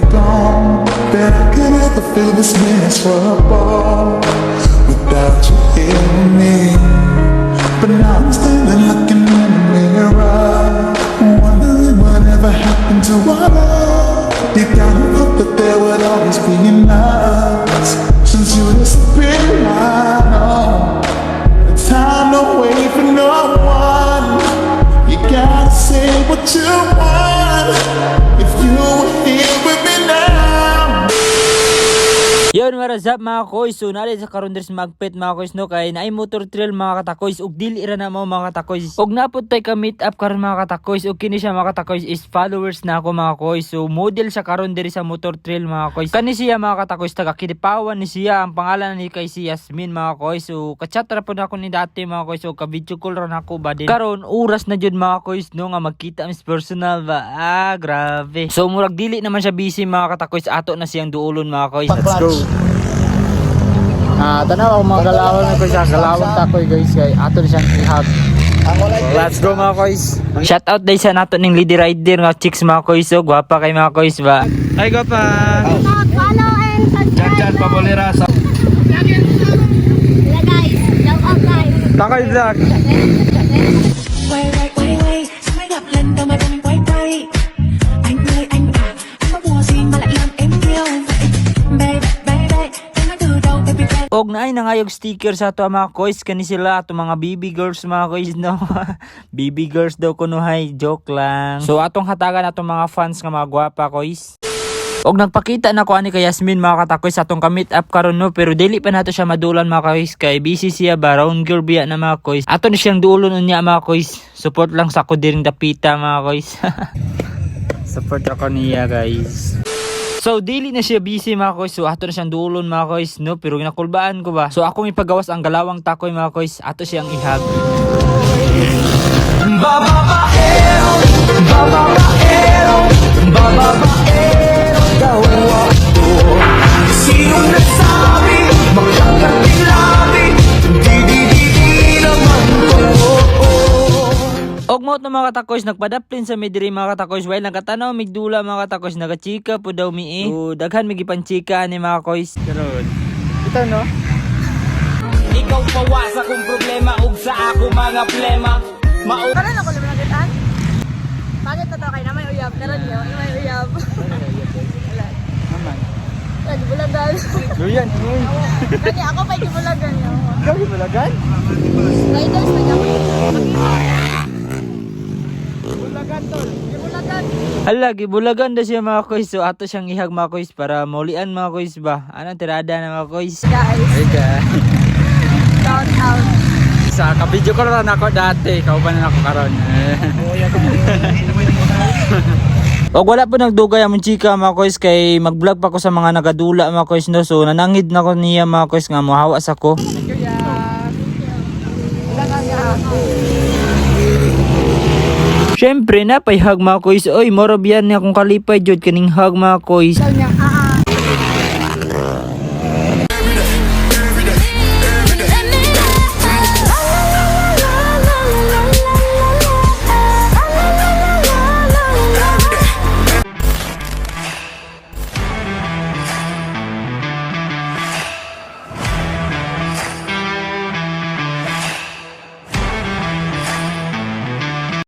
that I could ever feel this ball without you with me. But now I'm standing looking in the mirror, wondering whatever happened to our love. You gotta hope that there would always be enough since you disappeared. I know the time to wait for no one. You gotta say what you want. Yun, what is up mga koys? So, nari sa sa magpet mga koys no kay naay motor trail mga katakoys ug dili ra na mo mga katakoys. Ug napud tay ka meet up karon mga katakoys ug kini siya mga katakoys is followers na ako mga koys. So, model siya karon diri sa motor trail mga koys. Kani siya mga katakoys taga Kinipawan ni siya ang pangalan ni kay si Yasmin mga koys. So, kachat ra pud ako ni dati mga koys so ka video call ra nako ba din. Karon oras na jud mga koys no nga magkita mis personal ba. Ah, grabe. So, murag dili naman siya busy mga katakoys ato na siyang duulon mga koys. Let's go. Ah, tanaw ako mga galawan na ko siya, galawan takoy guys kay ato siyang ihag. Let's go mga koys. Shout out dahil sa nato ning lady rider nga chicks mga koys. So, gwapa kay mga koys ba. Ay gwapa. follow and subscribe. Diyan pabolera sa. Takay vlog. Og naay nangayog sticker sa ato mga koys kani sila ato mga baby girls mga koys no. baby girls daw kuno hay joke lang. So atong hatagan atong mga fans nga mga gwapa koys. Og nagpakita na ko ani kay Yasmin mga katakoy sa atong ka-meet up karon no pero dili pa nato siya madulan mga koys kay busy siya ba round girl biya na mga koys. Ato ni siyang duulon unya mga koys. Support lang sa ko diring dapita mga koys. Support ako niya guys. So, dili na siya busy mga koys. So, ato na siyang duulon mga koys, no? Pero ginakulbaan ko ba? So, akong ipagawas ang galawang takoy mga koys. Ato siyang ihag. Og mo to mga katakoys, nagpadaplin sa midiri mga katakoys. While nagkatanaw, migdula mga katakoys. Nagachika po daw mi eh. So, daghan migipan chika ni mga koys. Karon. Ito no. Ikaw pawa sa kong problema ug sa ako mga plema. Mao Karon ako lumalagitan. Bakit na to kay na may uyab? Karon yo, may uyab. Naman. Lagi bulagan. Luyan, uy. Kani ako pa gibulagan yo. Ikaw yung balagan? Riders na ako. Hala, gibulagan da siya mga koys. So, ato siyang ihag mga koys para maulian mga koys ba? Anong tirada na mga koys? Guys, Ika. shout out. Sa ka-video ko rin ako dati, kauban na ako karon. O wala po nagdugay among chika mga koys kay mag-vlog pa ko sa mga nagadula mga koys no. So nanangid na ko niya mga koys nga mohawa sa ko. Syempre na pay hag mga kois. Oy, moro biyan niya kung kalipay jud kaning hag mga kois.